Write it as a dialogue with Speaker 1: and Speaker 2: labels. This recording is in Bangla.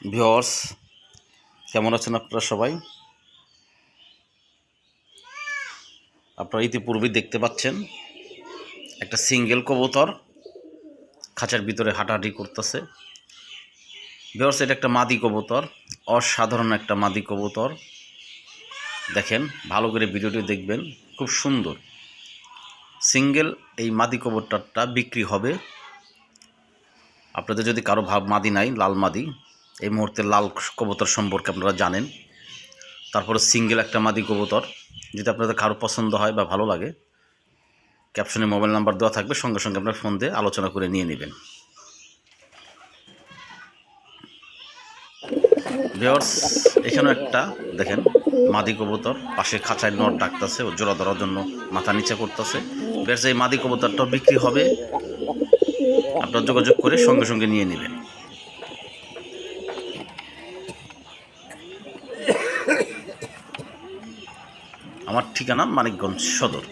Speaker 1: ভিওর্স কেমন আছেন আপনারা সবাই? আপনারা ইতিপূর্বে দেখতে পাচ্ছেন, একটা সিঙ্গেল কবুতর খাঁচার ভিতরে হাঁটাহাঁটি করতেছে। ভিওর্স এটা একটা মাদি কবুতর, অসাধারণ একটা মাদি কবুতর। দেখেন, ভালো করে ভিডিওটি দেখবেন, খুব সুন্দর। সিঙ্গেল এই মাদি কবুতরটা বিক্রি হবে। আপনাদের যদি কারও ভাব মাদি নাই, লাল মাদি এই মুহূর্তে লাল কবুতর সম্পর্কে আপনারা জানেন। তারপরে সিঙ্গেল একটা মাদি কবুতর। যদি আপনাদের কারও পছন্দ হয় বা ভালো লাগে, ক্যাপশনে মোবাইল নাম্বার দেওয়া থাকবে, সঙ্গে সঙ্গে আপনার ফোন দিয়ে আলোচনা করে নিয়ে নেবেন। ভিওর্স এখানেও একটা, দেখেন, মাদি কবুতর। পাশে খাঁচায় নট ডাকতেছে, ও জোড়া ধরার জন্য মাথা নিচে করতেছে। বেশ এই মাদি কবুতরটাও বিক্রি হবে। আপনার যোগাযোগ করে সঙ্গে সঙ্গে নিয়ে নেবেন। আমার ঠিকানা মানিকগঞ্জ সদর।